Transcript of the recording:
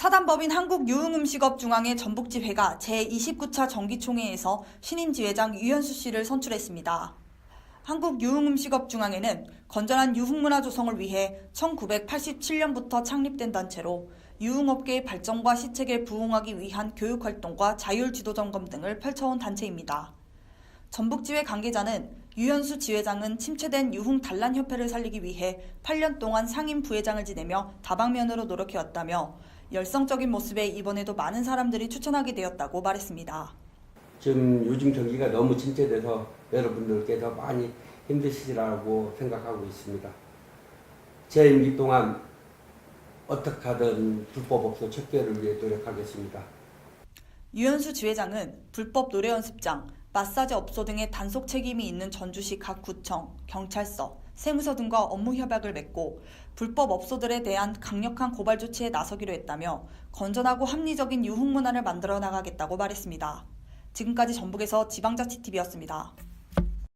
사단법인 한국유흥음식업중앙회 전북지회가 제29차 정기총회에서 신임 지회장 유현수 씨를 선출했습니다. 한국유흥음식업중앙회는 건전한 유흥문화 조성을 위해 1987년부터 창립된 단체로 유흥업계의 발전과 시책에 부응하기 위한 교육활동과 자율지도점검 등을 펼쳐온 단체입니다. 전북지회 관계자는 유현수 지회장은 침체된 유흥 단란 협회를 살리기 위해 8년 동안 상임 부회장을 지내며 다방면으로 노력해왔다며 열성적인 모습에 이번에도 많은 사람들이 추천하게 되었다고 말했습니다. 지금 요즘 경기가 너무 침체돼서 여러분들께서 많이 힘드시리라고 생각하고 있습니다. 제 임기 동안 어떻게 하든 불법 업소 척결을 위해 노력하겠습니다. 유현수 지회장은 불법 노래 연습장, 마사지 업소 등의 단속 책임이 있는 전주시 각 구청, 경찰서, 세무서 등과 업무 협약을 맺고 불법 업소들에 대한 강력한 고발 조치에 나서기로 했다며 건전하고 합리적인 유흥 문화를 만들어 나가겠다고 말했습니다. 지금까지 전북에서 지방자치TV였습니다.